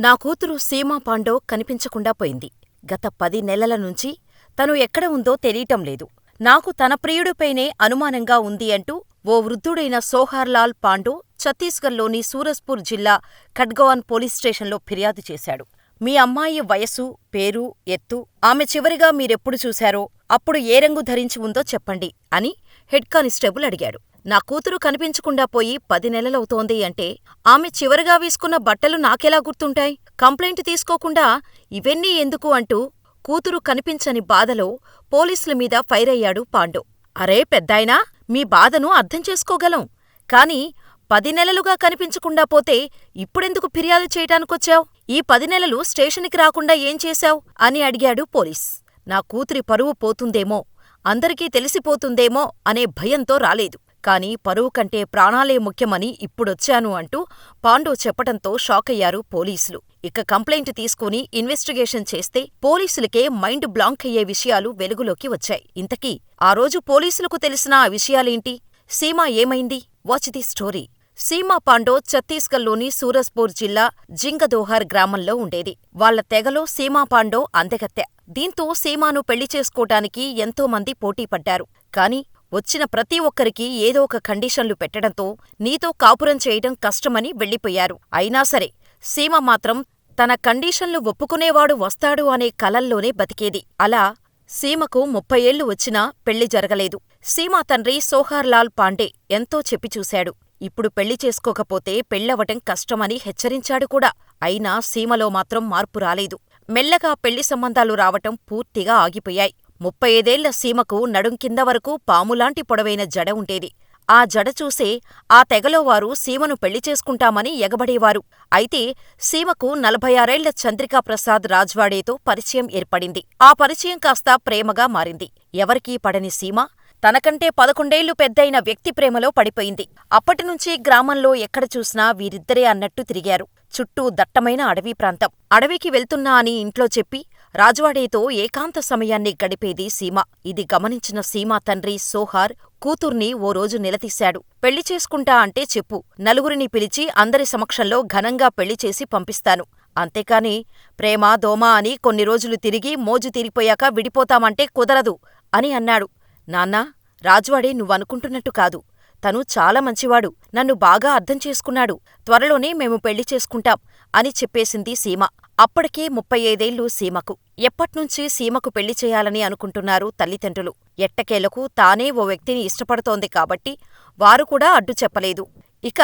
నా కూతురు సీమా పాండో కనిపించకుండా పోయింది. గత పది నెలల నుంచి తను ఎక్కడ ఉందో తెలియటం లేదు. నాకు తన ప్రియుడిపైనే అనుమానంగా ఉంది అంటూ ఓ వృద్ధుడైన సోహర్లాల్ పాండో ఛత్తీస్గఢ్లోని సూరజ్పూర్ జిల్లా ఖట్గవాన్ పోలీస్ స్టేషన్లో ఫిర్యాదు చేశాడు. మీ అమ్మాయి వయసు, పేరు, ఎత్తు, ఆమె చివరిగా మీరెప్పుడు చూశారో, అప్పుడు ఏ రంగు ధరించి ఉందో చెప్పండి అని హెడ్ కానిస్టేబుల్ అడిగాడు. నా కూతురు కనిపించకుండా పోయి పది నెలలవుతోంది అంటే ఆమె చివరగా వేసుకున్న బట్టలు నాకెలా గుర్తుంటాయ్? కంప్లైంట్ తీసుకోకుండా ఇవన్నీ ఎందుకు అంటూ కూతురు కనిపించని బాధలో పోలీసుల మీద ఫైరయ్యాడు పాండో. అరే పెద్దాయనా, మీ బాధను అర్థం చేసుకోగలం. కాని పది నెలలుగా కనిపించకుండా పోతే ఇప్పుడెందుకు ఫిర్యాదు చెయ్యటానికొచ్చావ్ ఈ పది నెలలు స్టేషనుకి రాకుండా ఏం చేశావ్? అని అడిగాడు పోలీస్. నా కూతురి పరువు పోతుందేమో, అందరికీ తెలిసిపోతుందేమో అనే భయంతో రాలేదు. కాని పరువు కంటే ప్రాణాలే ముఖ్యమని ఇప్పుడొచ్చాను అంటూ పాండో చెప్పటంతో షాకయ్యారు పోలీసులు. ఇక కంప్లైంట్ తీసుకుని ఇన్వెస్టిగేషన్ చేస్తే పోలీసులకే మైండ్ బ్లాంక్ అయ్యే విషయాలు వెలుగులోకి వచ్చాయి. ఇంతకీ ఆ రోజు పోలీసులకు తెలిసిన ఆ విషయాలేంటి? సీమా ఏమైంది? Watch the story. Seema Pando ఛత్తీస్గఢ్లోని సూరజ్పూర్ జిల్లా జింగదోహార్ గ్రామంలో ఉండేది. వాళ్ళ తెగలో సీమా పాండో అందెగత్య దీంతో సీమాను పెళ్ళి చేసుకోటానికి ఎంతోమంది పోటీపడ్డారు. కాని వచ్చిన ప్రతి ఒక్కరికి ఏదో ఒక కండిషన్లు పెట్టడంతో నీతో కాపురం చేయటం కష్టమని వెళ్ళిపోయారు. అయినా సరే సీమ మాత్రం తన కండీషన్లు ఒప్పుకునేవాడు వస్తాడు అనే కలల్లోనే బతికేది. అలా సీమకు ముప్పై ఏళ్ళు వచ్చినా పెళ్ళి జరగలేదు. సీమా తండ్రి సోహార్లాల్ పాండే ఎంతో చెప్పిచూశాడు ఇప్పుడు పెళ్ళి చేసుకోకపోతే పెళ్ళవటం కష్టమని హెచ్చరించాడు కూడా. అయినా సీమలో మాత్రం మార్పు రాలేదు. మెల్లగా పెళ్ళి సంబంధాలు రావటం పూర్తిగా ఆగిపోయాయి. ముప్పై ఐదేళ్ళ సీమకు నడుం కింద వరకు పాములాంటి పొడవైన జడ ఉండేది. ఆ జడ చూసే ఆ తెగలోవారు సీమను పెళ్ళి చేసుకుంటామని ఎగబడేవారు. అయితే సీమకు నలభై ఆరేళ్ళ చంద్రికాప్రసాద్ రాజ్వాడేతో పరిచయం ఏర్పడింది. ఆ పరిచయం కాస్త ప్రేమగా మారింది. ఎవరికీ పడని సీమ తనకంటే పదకొండేళ్ళు పెద్దయిన వ్యక్తి ప్రేమలో పడిపోయింది. అప్పటినుంచి గ్రామంలో ఎక్కడ చూసినా వీరిద్దరే అన్నట్టు తిరిగారు. చుట్టూ దట్టమైన అడవి ప్రాంతం. అడవికి వెళ్తున్నా అని ఇంట్లో చెప్పి రాజ్వాడేతో ఏకాంత సమయాన్ని గడిపేది సీమ. ఇది గమనించిన సీమ తండ్రి సోహార్ కూతుర్ని ఓ రోజు నిలదీశాడు. పెళ్ళి చేసుకుంటా అంటే చెప్పు. నలుగురిని పిలిచి అందరి సమక్షంలో ఘనంగా పెళ్ళి చేసి పంపిస్తాను. అంతేకాని ప్రేమ దోమ అని కొన్ని రోజులు తిరిగి మోజు తీరిపోయాక విడిపోతామంటే కుదరదు అని అన్నాడు. నాన్నా, రాజ్వాడే నువ్వనుకుంటున్నట్టు కాదు. తను చాలా మంచివాడు. నన్ను బాగా అర్థం చేసుకున్నాడు. త్వరలోనే మేము పెళ్ళి చేసుకుంటాం అని చెప్పేసింది సీమ. అప్పటికే ముప్పై ఐదేళ్ళు సీమకు. ఎప్పట్నుంచి సీమకు పెళ్ళి చేయాలని అనుకుంటున్నారు తల్లిదండ్రులు. ఎట్టకేలకు తానే ఓ వ్యక్తిని ఇష్టపడుతోంది కాబట్టి వారు కూడా అడ్డు చెప్పలేదు. ఇక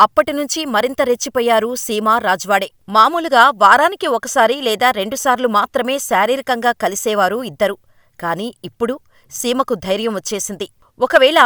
అప్పటినుంచి మరింత రెచ్చిపోయారు సీమ, రాజ్వాడే. మామూలుగా వారానికి ఒకసారి లేదా రెండుసార్లు మాత్రమే శారీరకంగా కలిసేవారు ఇద్దరూ. కాని ఇప్పుడు సీమకు ధైర్యం వచ్చేసింది. ఒకవేళ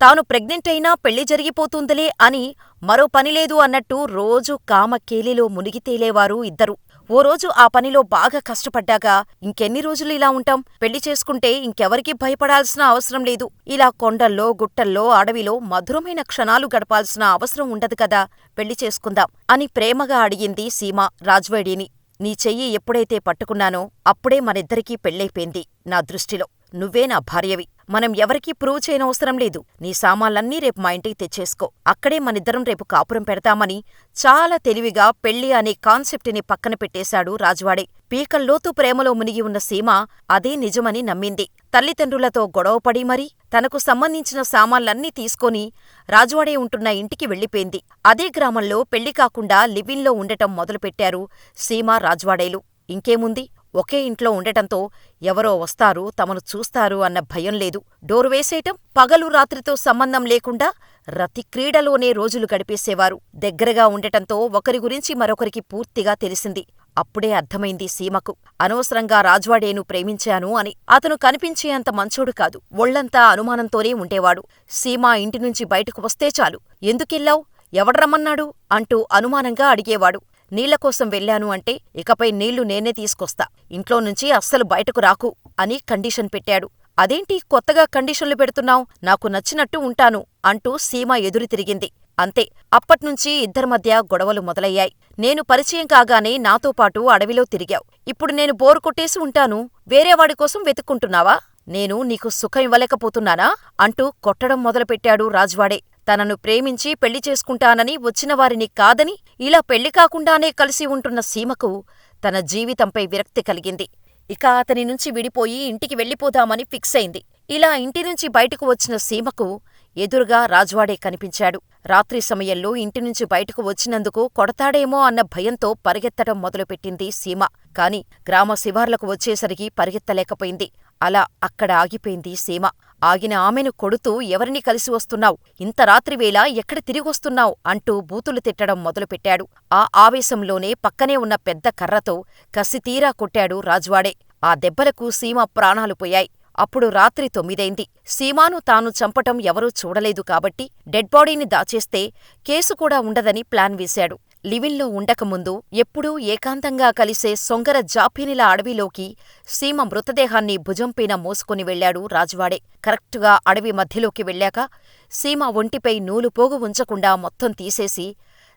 తాను ప్రెగ్నెంటైనా పెళ్ళి జరిగిపోతుందిలే అని మరో పనిలేదు అన్నట్టు రోజూ కామ కేలిలో మునిగి తేలేవారు ఇద్దరూ. ఓ రోజు ఆ పనిలో బాగా కష్టపడ్డాక ఇంకెన్ని రోజులు ఇలా ఉంటాం? పెళ్ళి చేసుకుంటే ఇంకెవరికీ భయపడాల్సిన అవసరం లేదు. ఇలా కొండల్లో, గుట్టల్లో, అడవిలో మధురమైన క్షణాలు గడపాల్సిన అవసరం ఉండదు కదా! పెళ్ళి చేసుకుందాం అని ప్రేమగా అడిగింది సీమ రాజ్వేడిని నీ చెయ్యి ఎప్పుడైతే పట్టుకున్నానో అప్పుడే మనిద్దరికీ పెళ్ళైపోయింది నా దృష్టిలో. నువ్వే నా భార్యవి. మనం ఎవరికీ ప్రూవ్ చేయనవసరం లేదు. నీ సామాన్లన్నీ రేపు మా ఇంటికి తెచ్చేసుకో. అక్కడే మనిద్దరం రేపు కాపురం పెడతామని చాలా తెలివిగా పెళ్ళి అనే కాన్సెప్టుని పక్కన పెట్టేశాడు రాజ్వాడే. పీకల్లోతు ప్రేమలో మునిగి ఉన్న సీమ అదే నిజమని నమ్మింది. తల్లిదండ్రులతో గొడవపడి మరీ తనకు సంబంధించిన సామాన్లన్నీ తీసుకొని రాజువాడే ఉంటున్న ఇంటికి వెళ్ళిపోయింది. అదే గ్రామంలో పెళ్ళి కాకుండా లివిన్లో ఉండటం మొదలుపెట్టారు సీమ, రాజ్వాడేలు. ఇంకేముంది? ఒకే ఇంట్లో ఉండటంతో ఎవరో వస్తారు, తమను చూస్తారు అన్న భయం లేదు. డోరు వేసేయటం, పగలు రాత్రితో సంబంధం లేకుండా రతిక్రీడలోనే రోజులు గడిపేసేవారు. దగ్గరగా ఉండటంతో ఒకరి గురించి మరొకరికి పూర్తిగా తెలిసింది. అప్పుడే అర్థమైంది సీమకు. అనవసరంగా రాజ్వాడేను ప్రేమించాను అని. అతను కనిపించేంత మంచోడు కాదు. ఒళ్ళంతా అనుమానంతోనే ఉండేవాడు. సీమ ఇంటినుంచి బయటకు వస్తే చాలు. ఎందుకెళ్ళావు ఎవడ్రమ్మన్నాడు? అంటూ అనుమానంగా అడిగేవాడు. నీళ్ళకోసం వెళ్ళాను అంటే ఇకపై నీళ్ళు నేనే తీసుకొస్తా. ఇంట్లో నుంచి అస్సలు బయటకు రాకు అని కండీషన్ పెట్టాడు. అదేంటి కొత్తగా కండిషన్లు పెడుతున్నావు నాకు నచ్చినట్టు ఉంటాను అంటూ సీమ ఎదురు తిరిగింది. అంతే అప్పట్నుంచి ఇద్దరి మధ్య గొడవలు మొదలయ్యాయి. నేను పరిచయం కాగానే నాతో పాటు అడవిలో తిరిగావు ఇప్పుడు నేను బోరు కొట్టేసి ఉంటాను. వేరేవాడి కోసం వెతుక్కుంటున్నావా? నేను నీకు సుఖం ఇవ్వలేకపోతున్నానా? అంటూ కొట్టడం మొదలుపెట్టాడు రాజ్వాడే. తనను ప్రేమించి పెళ్ళి చేసుకుంటానని వచ్చినవారిని కాదని ఇలా పెళ్ళి కాకుండానే కలిసి ఉంటున్న సీమకు తన జీవితంపై విరక్తి కలిగింది. ఇక అతని నుంచి విడిపోయి ఇంటికి వెళ్ళిపోదామని ఫిక్సయింది. ఇలా ఇంటినుంచి బయటకు వచ్చిన సీమకు ఎదురుగా రాజ్వాడే కనిపించాడు. రాత్రి సమయంలో ఇంటినుంచి బయటకు వచ్చినందుకు కొడతాడేమో అన్న భయంతో పరిగెత్తడం మొదలుపెట్టింది సీమ. కాని గ్రామ శివార్లకు వచ్చేసరికి పరిగెత్తలేకపోయింది. అలా అక్కడ ఆగిపోయింది సీమ. ఆగిన ఆమెను కొడుతూ ఎవరిని కలిసి వస్తున్నావ్? ఇంత రాత్రివేళ ఎక్కడ తిరిగొస్తున్నావ్? అంటూ బూతులు తిట్టడం మొదలుపెట్టాడు. ఆ ఆవేశంలోనే పక్కనే ఉన్న పెద్ద కర్రతో కసితీరా కొట్టాడు రాజ్వాడే. ఆ దెబ్బలకు సీమ ప్రాణాలు పోయాయి. అప్పుడు రాత్రి తొమ్మిదైంది. సీమాను తాను చంపటం ఎవరూ చూడలేదు కాబట్టి డెడ్ బాడీని దాచేస్తే కేసు కూడా ఉండదని ప్లాన్ వేశాడు. లివిన్లో ఉండకముందు ఎప్పుడూ ఏకాంతంగా కలిసే సొంగర జాపీనిల అడవిలోకి సీమ మృతదేహాన్ని భుజంపైన మోసుకుని వెళ్ళాడు రాజువాడే కరెక్టుగా అడవి మధ్యలోకి వెళ్ళాక సీమ ఒంటిపై నూలుపోగు ఉంచకుండా మొత్తం తీసేసి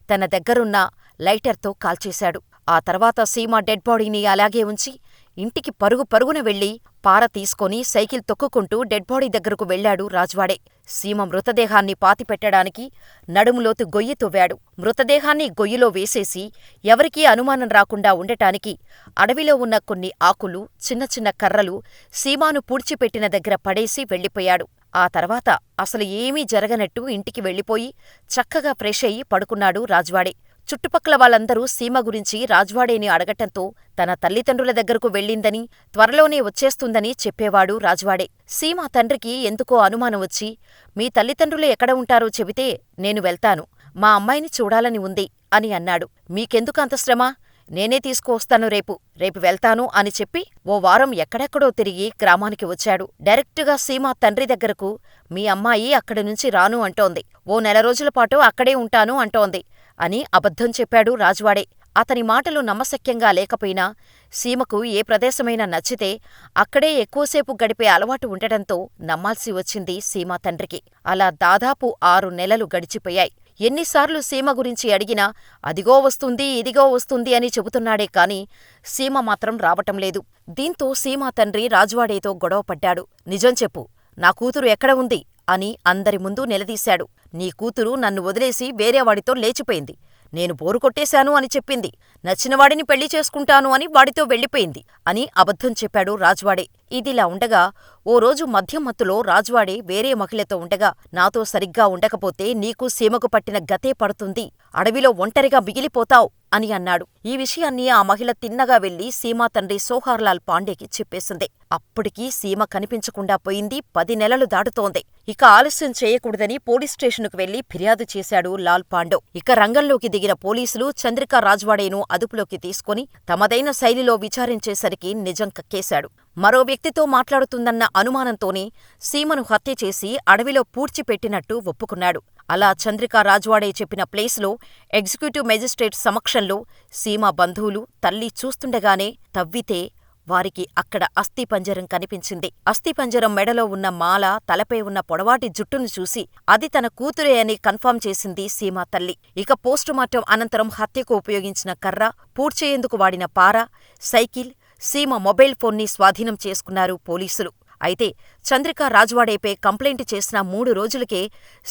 తన దగ్గరున్న లైటర్తో కాల్చేశాడు. ఆ తర్వాత సీమ డెడ్ బాడీని అలాగే ఉంచి ఇంటికి పరుగు పరుగున వెళ్ళి పార తీసుకొని సైకిల్ తొక్కుకుంటూ డెడ్ బాడీ దగ్గరకు వెళ్ళాడు రాజ్వాడే. సీమ మృతదేహాన్ని పాతిపెట్టడానికి నడుములోతు గొయ్యి తవ్వాడు. మృతదేహాన్ని గొయ్యిలో వేసేసి ఎవరికీ అనుమానం రాకుండా ఉండటానికి అడవిలో ఉన్న కొన్ని ఆకులు, చిన్న చిన్న కర్రలు సీమాను పూడ్చిపెట్టిన దగ్గర పడేసి వెళ్ళిపోయాడు. ఆ తర్వాత అసలు ఏమీ జరగనట్టు ఇంటికి వెళ్ళిపోయి చక్కగా ఫ్రెష్ అయి పడుకున్నాడు రాజ్వాడే. చుట్టుపక్కల వాళ్ళందరూ సీమ గురించి రాజ్వాడేని అడగటంతో తన తల్లిదండ్రుల దగ్గరకు వెళ్ళిందని, త్వరలోనే వచ్చేస్తుందని చెప్పేవాడు రాజ్వాడే. సీమ తండ్రికి ఎందుకో అనుమానం వచ్చి, మీ తల్లిదండ్రులు ఎక్కడ ఉంటారో చెబితే నేను వెళ్తాను. మా అమ్మాయిని చూడాలని ఉంది అని అన్నాడు. మీకెందుకు అంత శ్రమ? నేనే తీసుకువస్తాను రేపు. రేపు వెళ్తాను అని చెప్పి ఓ వారం ఎక్కడెక్కడో తిరిగి గ్రామానికి వచ్చాడు. డైరెక్టుగా సీమ తండ్రి దగ్గరకు మీ అమ్మాయి అక్కడి నుంచి రాను అంటోంది. ఓ నెల రోజులపాటు అక్కడే ఉంటాను అంటోంది అని అబద్ధం చెప్పాడు రాజువాడే అతని మాటలు నమ్మశక్యంగా లేకపోయినా సీమకు ఏ ప్రదేశమైనా నచ్చితే అక్కడే ఎక్కువసేపు గడిపే అలవాటు ఉండటంతో నమ్మాల్సి వచ్చింది సీమ తండ్రికి. అలా దాదాపు ఆరు నెలలు గడిచిపోయాయి. ఎన్నిసార్లు సీమ గురించి అడిగినా అదిగో వస్తుంది ఇదిగో వస్తుంది అని చెబుతున్నాడే కాని సీమ మాత్రం రావటం లేదు. దీంతో సీమ తండ్రి రాజువాడేతో గొడవపడ్డాడు. నిజం చెప్పు. నా కూతురు ఎక్కడ ఉంది? అని అందరి ముందు నిలదీశాడు. నీ కూతురు నన్ను వదిలేసి వేరేవాడితో లేచిపోయింది. నేను బోరు కొట్టేశాను అని చెప్పింది. నచ్చినవాడిని పెళ్ళి చేసుకుంటాను అని వాడితో వెళ్ళిపోయింది అని అబద్ధం చెప్పాడు రాజ్వాడే. ఇదిలా ఉండగా ఓ రోజు మద్యం మత్తులో రాజ్వాడే వేరే మహిళతో ఉండగా నాతో సరిగ్గా ఉండకపోతే నీకు సీమకు పట్టిన గతే పడుతుంది. అడవిలో ఒంటరిగా మిగిలిపోతావ్ అని అన్నాడు. ఈ విషయాన్ని ఆ మహిళ తిన్నగా వెళ్ళి సీమ తండ్రి సోహార్లాల్ పాండేకి చెప్పేసింది. అప్పటికీ సీమ కనిపించకుండా పోయింది పది నెలలు దాటుతోంది. ఇక ఆలస్యం చేయకూడదని పోలీస్ స్టేషనుకు వెళ్ళి ఫిర్యాదు చేశాడు లాల్ పాండో. ఇక రంగంలోకి దిగిన పోలీసులు చంద్రికా రాజ్వాడేను అదుపులోకి తీసుకుని తమదైన శైలిలో విచారించేసరికి నిజం కక్కేశాడు. మరో వ్యక్తితో మాట్లాడుతుందన్న అనుమానంతోనే సీమను హత్య చేసి అడవిలో పూడ్చిపెట్టినట్టు ఒప్పుకున్నాడు. అలా చంద్రికా రాజ్వాడే చెప్పిన ప్లేస్లో ఎగ్జిక్యూటివ్ మెజిస్ట్రేట్ సమక్షంలో సీమా బంధువులు, తల్లి చూస్తుండగానే తవ్వితే వారికి అక్కడ అస్థిపంజరం కనిపించింది. అస్థిపంజరం మెడలో ఉన్న మాల, తలపై ఉన్న పొడవాటి జుట్టును చూసి అది తన కూతురే అని కన్ఫర్మ్ చేసింది సీమ తల్లి. ఇక పోస్టుమార్టం అనంతరం హత్యకు ఉపయోగించిన కర్ర, పూడ్చేయేందుకు వాడిన పార, సైకిల్, సీమ మొబైల్ ఫోన్ని స్వాధీనం చేసుకున్నారు పోలీసులు. అయితే చంద్రికా రాజ్వాడేపై కంప్లైంట్ చేసిన మూడు రోజులకే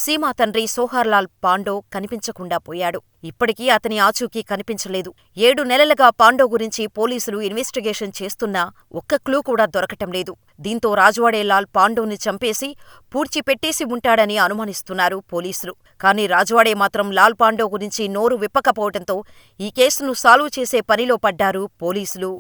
సీమా తండ్రి సోహార్లాల్ పాండో కనిపించకుండా పోయాడు. ఇప్పటికీ అతని ఆచూకీ కనిపించలేదు. ఏడు నెలలుగా పాండో గురించి పోలీసులు ఇన్వెస్టిగేషన్ చేస్తున్నా ఒక్క క్లూ కూడా దొరకటం లేదు. దీంతో రాజ్వాడే లాల్ పాండోని చంపేసి పూడ్చిపెట్టేసి ఉంటాడని అనుమానిస్తున్నారు పోలీసులు. కానీ రాజ్వాడే మాత్రం లాల్ పాండో గురించి నోరు విప్పకపోవటంతో ఈ కేసును సాల్వ్ చేసే పనిలో పడ్డారు పోలీసులు.